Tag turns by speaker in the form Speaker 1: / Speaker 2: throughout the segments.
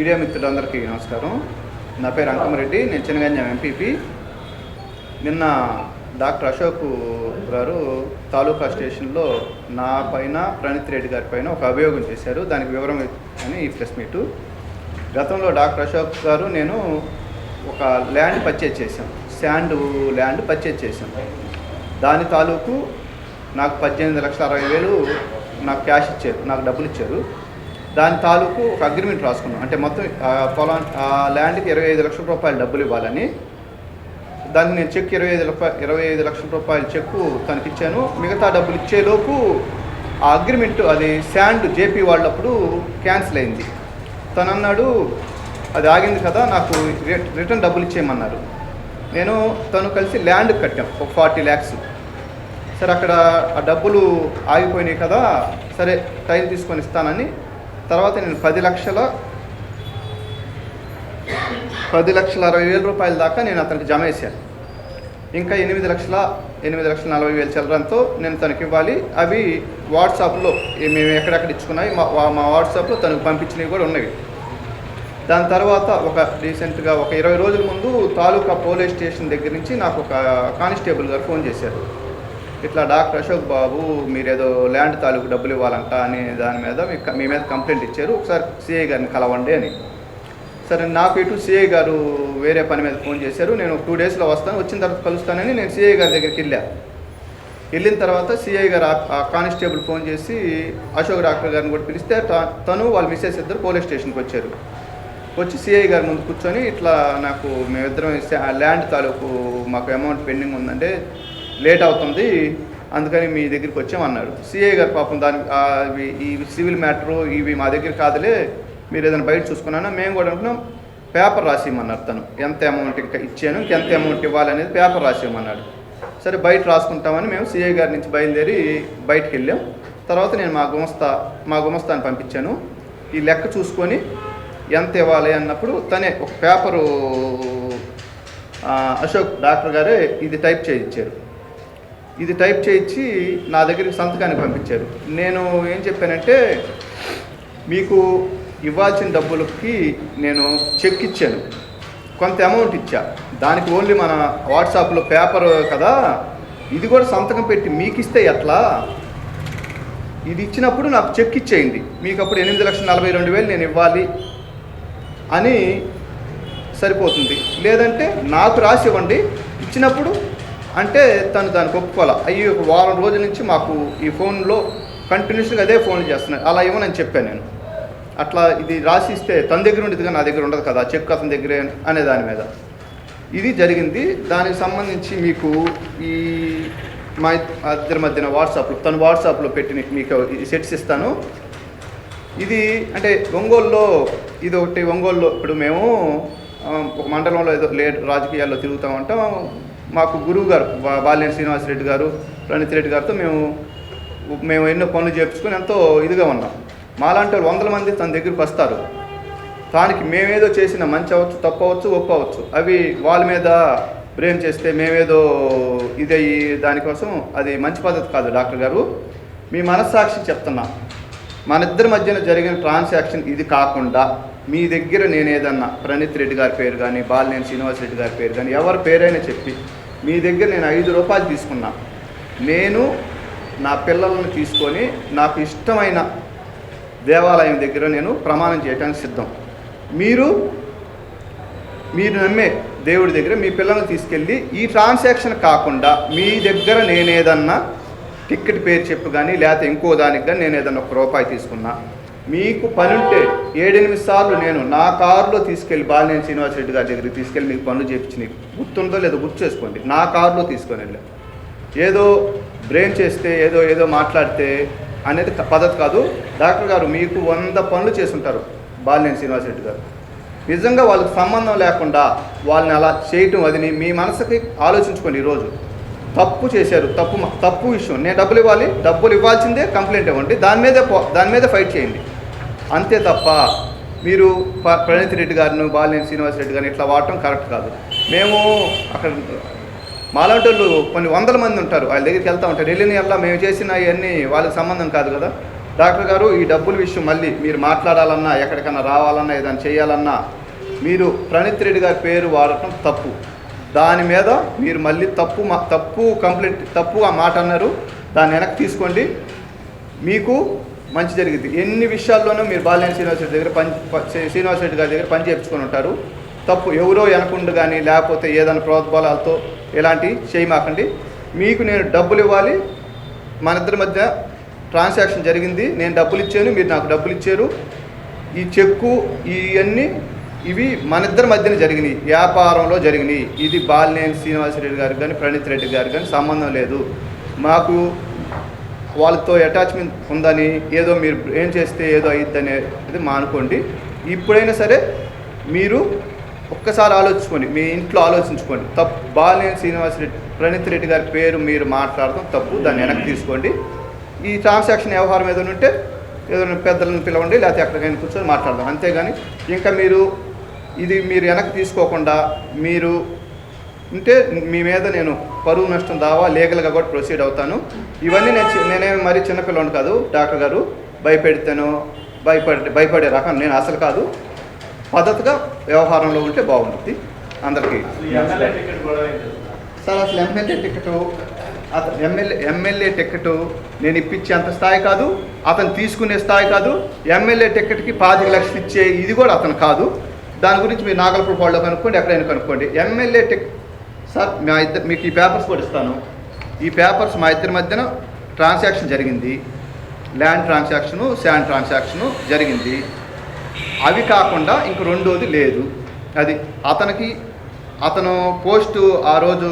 Speaker 1: Media మిత్రులందరికీ నమస్కారం. నా పేరు అంకమరెడ్డి నేను చిన్నగంజం ఎంపీపీ నిన్న డాక్టర్ అశోక్ గారు తాలూకా స్టేషన్లో నా పైన ప్రణీత్ రెడ్డి గారి పైన ఒక అభియోగం చేశారు. దానికి వివరం అని ఈ ప్రెస్ మీటు. గతంలో డాక్టర్ అశోక్ గారు నేను ఒక ల్యాండ్ పర్చేజ్ చేశాం. శాండ్ ల్యాండ్ పర్చేజ్ చేశాం. దాని తాలూకు నాకు పద్దెనిమిది లక్షల అరవై వేలు నాకు క్యాష్ ఇచ్చారు. నాకు డబ్బులు ఇచ్చారు. దాని తాలూకు ఒక అగ్రిమెంట్ రాసుకున్నాం. అంటే మొత్తం పొలా పొలం ఆ ల్యాండ్కి ఇరవై ఐదు లక్షల రూపాయలు డబ్బులు ఇవ్వాలని. దాన్ని నేను చెక్ ఇరవై ఐదు రూపాయలు ఇరవై ఐదు లక్షల రూపాయల చెక్కు తనకి ఇచ్చాను. మిగతా డబ్బులు ఇచ్చేలోపు ఆ అగ్రిమెంట్ అది శాండ్ జేపీ వాళ్ళప్పుడు క్యాన్సిల్ అయింది. తను అన్నాడు అది ఆగింది కదా నాకు రిటర్న్ డబ్బులు ఇచ్చేయమన్నారు. నేను తను కలిసి ల్యాండ్ కట్టాం ఒక ఫార్టీ ల్యాక్స్. సరే అక్కడ ఆ డబ్బులు ఆగిపోయినాయి కదా సరే టైం తీసుకొని ఇస్తానని తర్వాత నేను పది లక్షల పది లక్షల అరవై వేల రూపాయల దాకా నేను అతనికి జమ వేశాను ఇంకా ఎనిమిది లక్షల ఎనిమిది లక్షల నలభై వేలు చిల్లరంతో నేను తనకి ఇవ్వాలి. అవి వాట్సాప్లో మేము ఎక్కడెక్కడ ఇచ్చుకున్నాయి మా మా వాట్సాప్లో తనకు పంపించినవి కూడా ఉన్నవి. దాని తర్వాత ఒక రీసెంట్గా ఒక ఇరవై రోజుల ముందు తాలూకా పోలీస్ స్టేషన్ దగ్గర నుంచి నాకు ఒక కానిస్టేబుల్ గారు ఫోన్ చేశారు. ఇట్లా డాక్టర్ అశోక్ బాబు మీరేదో ల్యాండ్ తాలూకు డబ్బులు ఇవ్వాలంట అనే దాని మీద మీ మీ మీద కంప్లైంట్ ఇచ్చారు. ఒకసారి సిఐ గారిని కలవండి అని. సరే నాకు ఇటు సిఐ గారు వేరే పని మీద ఫోన్ చేశారు. నేను టూ డేస్లో వస్తాను వచ్చిన తర్వాత కలుస్తానని నేను సిఐ గారి దగ్గరికి వెళ్ళా. వెళ్ళిన తర్వాత సిఐ గారు ఆ- కానిస్టేబుల్ ఫోన్ చేసి అశోక్ డాక్టర్ గారిని కూడా పిలిస్తే త- తను వాళ్ళ మిస్సెస్ ఇద్దరు పోలీస్ స్టేషన్కి వచ్చారు. వచ్చి సిఐ గారి ముందు కూర్చొని ఇట్లా నాకు మేమిద్దరం ల్యాండ్ తాలూకు మాకు అమౌంట్ పెండింగ్ ఉందంటే లేట్ అవుతుంది. అందుకని మీ దగ్గరికి వచ్చామన్నాడు సిఐ గారు పాపం దానికి ఇవి- ఈ సివిల్ మ్యాటరు ఇవి మా దగ్గర కాదులే. మీరు ఏదైనా బయట చూసుకున్నానా? మేము కూడా అనుకున్నాం పేపర్ రాసేయమన్నారు తను. ఎంత అమౌంట్ ఇంకా ఇచ్చాను ఇంకెంత అమౌంట్ ఇవ్వాలనేది పేపర్ రాసేయమన్నాడు. సరే బయట రాసుకుంటామని మేము సిఐ గారి నుంచి బయలుదేరి బయటకు వెళ్ళాం. తర్వాత నేను మా గుమస్తా మా గుమస్తాని పంపించాను. ఈ లెక్క చూసుకొని ఎంత ఇవ్వాలి అన్నప్పుడు తనే ఒక పేపరు అశోక్ డాక్టర్ గారే ఇది టైప్ చేయించారు. ఇది టైప్ చేయించి నా దగ్గరికి సంతకానికి పంపించారు. నేను ఏం చెప్పానంటే మీకు ఇవ్వాల్సిన డబ్బులకి నేను చెక్ ఇచ్చాను. కొంత అమౌంట్ ఇచ్చా. దానికి ఓన్లీ మన వాట్సాప్లో పేపర్ కదా ఇది కూడా సంతకం పెట్టి మీకు ఇస్తే ఎట్లా? ఇది ఇచ్చినప్పుడు నాకు చెక్ ఇచ్చేయండి. మీకు అప్పుడు ఎనిమిది లక్షల నలభై రెండు వేలు నేను ఇవ్వాలి అని సరిపోతుంది. లేదంటే నాకు రాసి ఇవ్వండి ఇచ్చినప్పుడు అంటే తను దానికి ఒప్పుకోవాలి. అయ్యి ఒక వారం రోజుల నుంచి మాకు ఈ ఫోన్లో కంటిన్యూస్గా అదే ఫోన్ చేస్తున్నాను అలా ఇవ్వనని చెప్పాను నేను. అట్లా ఇది రాసిస్తే తన దగ్గర ఉండేది కానీ నా దగ్గర ఉండదు కదా చెక్ అతని దగ్గరే అనే దాని మీద. ఇది జరిగింది. దానికి సంబంధించి మీకు ఈ మా ఇద్దరి మధ్యన వాట్సాప్లో తను వాట్సాప్లో పెట్టిన మీకు సెట్స్ ఇస్తాను. ఇది అంటే ఒంగోలులో ఇది ఒకటి ఒంగోలులో ఇప్పుడు మేము ఒక మండలంలో ఏదో లే రాజకీయాల్లో తిరుగుతూ ఉంటాం మాకు గురువు గారు బా- బాలినేని శ్రీనివాసరెడ్డి గారు ప్రణీత్ రెడ్డి గారితో మేము మేము ఎన్నో పనులు చేపించుకొని ఎంతో ఇదిగా ఉన్నాం. మాలాంటి వందల మంది తన దగ్గరికి వస్తారు. దానికి మేమేదో చేసిన మంచి అవ్వచ్చు తప్పు అవ్వచ్చు ఒప్పు అవ్వచ్చు. అవి వాళ్ళ మీద ప్రేమ్ చేస్తే మేమేదో ఇదయ్యి దానికోసం అది మంచి పద్ధతి కాదు డాక్టర్ గారు. మీ మనస్సాక్షి చెప్తున్నా. మన ఇద్దరి మధ్యన జరిగిన ట్రాన్సాక్షన్ ఇది కాకుండా మీ దగ్గర నేను ఏదన్నా ప్రణీత్ రెడ్డి గారి పేరు కానీ బాలినేని శ్రీనివాస్ రెడ్డి గారి పేరు కానీ ఎవరి పేరైనా చెప్పి మీ దగ్గర నేను ఐదు రూపాయలు తీసుకున్నా. నేను నా పిల్లలను తీసుకొని నాకు ఇష్టమైన దేవాలయం దగ్గర నేను ప్రమాణం చేయడానికి సిద్ధం. మీరు మీరు నమ్మే దేవుడి దగ్గర మీ పిల్లల్ని తీసుకెళ్ళి ఈ ట్రాన్సాక్షన్ కాకుండా మీ దగ్గర నేనేదన్నా టిక్కెట్ పేరు చెప్పు కానీ లేకపోతే ఇంకో దానికి కానీ నేను ఏదన్నా ఒక రూపాయి తీసుకున్నా. మీకు పని ఉంటే ఏడెనిమిది సార్లు నేను నా కారులో తీసుకెళ్ళి బాలినేని శ్రీనివాసరెడ్డి గారి దగ్గరికి తీసుకెళ్ళి మీకు పనులు చేయించినాయి గుర్తుందో లేదో గుర్తు చేసుకోండి. నా కారులో తీసుకొని వెళ్ళాను ఏదో బ్రెయిన్ చేస్తే ఏదో ఏదో మాట్లాడితే అనేది పద్ధతి కాదు. డాక్టర్ గారు మీకు వంద పనులు చేసుంటారు బాలినేని శ్రీనివాసరెడ్డి గారు. నిజంగా వాళ్ళకి సంబంధం లేకుండా వాళ్ళని అలా చేయటం అదిని మీ మనసుకి ఆలోచించుకోండి ఈరోజు. తప్పు చేశారు తప్పు తప్పు విషయం. నేను డబ్బులు ఇవ్వాలి డబ్బులు ఇవ్వాల్సిందే కంప్లైంట్ ఇవ్వండి. దాని మీదే పో దాని మీదే ఫైట్ చేయండి. అంతే తప్ప మీరు ప్రణీత్ రెడ్డి గారిని బాలినేని శ్రీనివాస్ రెడ్డి గారిని ఇట్లా వాడటం కరెక్ట్ కాదు. మేము అక్కడ మాలాంటి కొన్ని వందల మంది ఉంటారు. వాళ్ళ దగ్గరికి వెళ్తూ ఉంటారు. వెళ్ళిన వల్ల మేము చేసిన అవన్నీ వాళ్ళకి సంబంధం కాదు కదా. డాక్టర్ గారు ఈ డబ్బుల విషయం మళ్ళీ మీరు మాట్లాడాలన్నా ఎక్కడికన్నా రావాలన్నా ఏదైనా చేయాలన్నా మీరు ప్రణీత్ రెడ్డి గారి పేరు వాడటం తప్పు. దాని మీద మీరు మళ్ళీ తప్పు తప్పు కంప్లైంట్ తప్పు ఆ మాట అన్నారు. దాన్ని వెనక్కి తీసుకోండి. మీకు మంచి జరిగింది. ఎన్ని విషయాల్లోనూ మీరు బాలినేని శ్రీనివాస్ రెడ్డి దగ్గర పని శ్రీనివాస శ్రీనివాస్ రెడ్డి గారి దగ్గర పని చేయించుకొని ఉంటారు. తప్పు ఎవరో వెనకుండు కానీ లేకపోతే ఏదైనా ప్రోద్బలాలతో ఇలాంటివి చేయమాకండి. మీకు నేను డబ్బులు ఇవ్వాలి. మన ఇద్దరి మధ్య ట్రాన్సాక్షన్ జరిగింది. నేను డబ్బులు ఇచ్చాను. మీరు నాకు డబ్బులు ఇచ్చారు. ఈ చెక్కు ఇవన్నీ ఇవి మన ఇద్దరి మధ్యన జరిగినాయి. వ్యాపారంలో జరిగినాయి. ఇది బాలినేని శ్రీనివాసరెడ్డి గారికి కానీ ప్రణీత్ రెడ్డి గారికి కానీ సంబంధం లేదు. మాకు వాళ్ళతో అటాచ్మెంట్ ఉందని ఏదో మీరు ఏం చేస్తే ఏదో అయ్యిద్దని ఇది మానుకోండి ఇప్పుడైనా సరే మీరు ఒక్కసారి ఆలోచించుకోండి. మీ ఇంట్లో ఆలోచించుకోండి. తప్పు బాలినేని శ్రీనివాసరెడ్డి ప్రణీత్ రెడ్డి గారి పేరు మీరు మాట్లాడటం తప్పు దాన్ని వెనక్కి తీసుకోండి. ఈ ట్రాన్సాక్షన్ వ్యవహారం ఏదైనా ఉంటే ఏదైనా పెద్దలను పిలవండి లేకపోతే ఎక్కడికైనా కూర్చొని మాట్లాడదాం. అంతేగాని ఇంకా మీరు ఇది మీరు వెనక్కి తీసుకోకుండా మీరు ఉంటే మీ మీద నేను పరువు నష్టం దావా లీగల్గా కూడా ప్రొసీడ్ అవుతాను. ఇవన్నీ నేను చి- నేనేమి మరీ చిన్నపిల్లని కాదు డాక్టర్ గారు. భయపెడితేనో భయపడే భయపడే రకం నేను అసలు కాదు. పద్ధతిగా వ్యవహారంలో ఉంటే బాగుంటుంది. అందరికీ సార్ అసలు ఎమ్మెల్యే టికెట్ అతను ఎమ్మెల్యే ఎమ్మెల్యే టికెట్ నేను ఇప్పించే అంత స్థాయి కాదు. అతను తీసుకునే స్థాయి కాదు. ఎమ్మెల్యే టికెట్కి పాతిక లక్షలు ఇచ్చే ఇది కూడా అతను కాదు. దాని గురించి మీరు నాగలపురపాడులో కనుక్కోండి ఎక్కడైనా కనుక్కోండి. ఎమ్మెల్యే టికెట్ సార్ మా ఇద్దరు మీకు ఈ పేపర్స్ కూడా ఇస్తాను. ఈ పేపర్స్ మా ఇద్దరి మధ్యన ట్రాన్సాక్షన్ జరిగింది. ల్యాండ్ ట్రాన్సాక్షను శాండ్ ట్రాన్సాక్షను జరిగింది. అవి కాకుండా ఇంక రెండోది లేదు. అది అతనికి అతను పోస్టు ఆ రోజు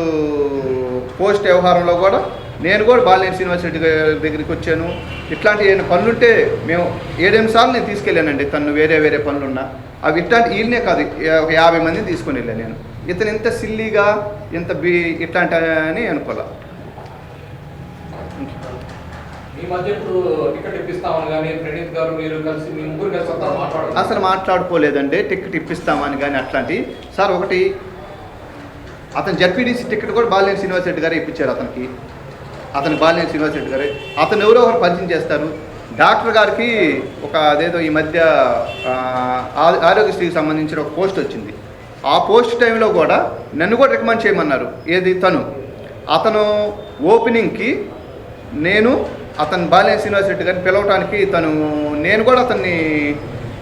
Speaker 1: పోస్ట్ వ్యవహారంలో కూడా నేను కూడా బాలినేని శ్రీనివాస్ రెడ్డి దగ్గరికి వచ్చాను. ఇట్లాంటి ఏమైనా పనులుంటే మేము ఏడెనిమిది సార్లు నేను తీసుకెళ్ళానండి. తను వేరే వేరే పనులున్నా. అవి ఇట్లాంటి వీళ్ళనే కాదు ఒక యాభై మందిని తీసుకొని వెళ్ళాను నేను. ఇతను ఇంత సిల్లీగా ఇంత బి ఇట్లాంటి అని అనుకోలే అసలు మాట్లాడుకోలేదండి టికెట్ ఇప్పిస్తామని కానీ అట్లాంటి. సార్ ఒకటి అతను జడ్పీడీసీ టికెట్ కూడా బాలినేని శ్రీనివాస్ రెడ్డి గారే ఇప్పించారు అతనికి. అతను బాలినేని శ్రీనివాస్ రెడ్డి గారే. అతను ఎవరో ఒకరు పరిచయం చేస్తారు. డాక్టర్ గారికి ఒక అదేదో ఈ మధ్య ఆరోగ్యశ్రీకి సంబంధించిన ఒక పోస్ట్ వచ్చింది. ఆ పోస్ట్ టైంలో కూడా నన్ను కూడా రికమెండ్ చేయమన్నారు. ఏది? తను. అతను ఓపెనింగ్కి నేను అతను బాలినేని శ్రీనివాస్ రెడ్డి గారిని పిలవటానికి తను నేను కూడా అతన్ని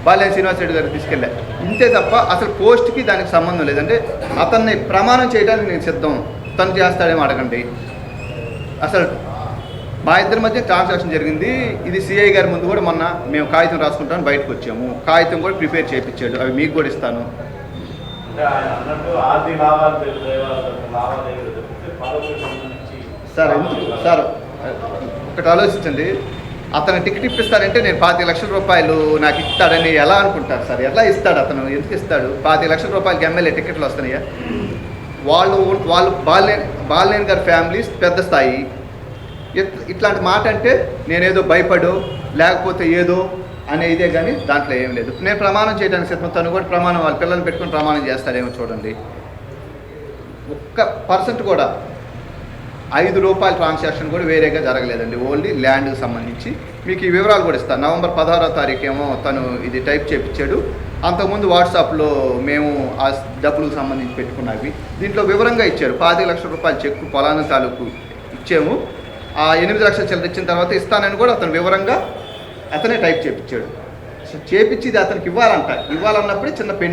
Speaker 1: బాలినేని శ్రీనివాస్ రెడ్డి గారికి తీసుకెళ్ళా. ఇంతే తప్ప అసలు పోస్ట్కి దానికి సంబంధం లేదంటే అతన్ని ప్రమాణం చేయడానికి నేను సిద్ధం. తను చేస్తాడేమో అడగండి. అసలు మా ఇద్దరి మధ్య ట్రాన్సాక్షన్ జరిగింది. ఇది సిఐ గారి ముందు కూడా మొన్న మేము కాగితం రాసుకుంటాను బయటకు వచ్చాము. కాగితం కూడా ప్రిపేర్ చేయించాడు. అవి మీకు కూడా ఇస్తాను.
Speaker 2: అంటే ఆయన అన్నట్టు ఆర్థిక లావాదేవీలు సంబంధించి
Speaker 1: సార్ ఎందుకు? సార్ ఒకటి ఆలోచించండి. అతను టికెట్ ఇప్పిస్తారంటే నేను పాతిక లక్షల రూపాయలు నాకు ఇస్తాడని ఎలా అనుకుంటారు సార్? ఎలా ఇస్తాడు అతను? ఎందుకు ఇస్తాడు? పాతిక లక్షల రూపాయలకి ఎమ్మెల్యే టికెట్లు వస్తున్నాయా? వాళ్ళు వాళ్ళు బాలినేని బాలినేని గారి ఫ్యామిలీస్ పెద్ద స్థాయి. ఇట్లాంటి మాట అంటే నేనేదో భయపడు లేకపోతే ఏదో అనే ఇదే కానీ దాంట్లో ఏం లేదు. నేను ప్రమాణం చేయడానికి సిద్ధం తను కూడా ప్రమాణం వాళ్ళ పిల్లల్ని పెట్టుకుని ప్రమాణం చేస్తారేమో చూడండి. ఒక్క పర్సెంట్ కూడా ఐదు రూపాయల ట్రాన్సాక్షన్ కూడా వేరేగా జరగలేదండి. ఓన్లీ ల్యాండ్కి సంబంధించి మీకు ఈ వివరాలు కూడా ఇస్తాను నవంబర్ పదహారో తారీఖు ఏమో తను ఇది టైప్ చేయించాడు అంతకుముందు వాట్సాప్లో మేము ఆ డబ్బులకు సంబంధించి పెట్టుకున్నవి. దీంట్లో వివరంగా ఇచ్చారు. పాతి లక్షల రూపాయల చెక్కు పొలాన తాలూకు ఇచ్చాము. ఆ ఎనిమిది లక్షల చిల్లర ఇచ్చిన తర్వాత ఇస్తానని కూడా అతను వివరంగా అతనే టైప్ చేయించాడు చేపించి ఇది అతనికి ఇవ్వాలంట. ఇవ్వాలన్నప్పుడే చిన్న పెన్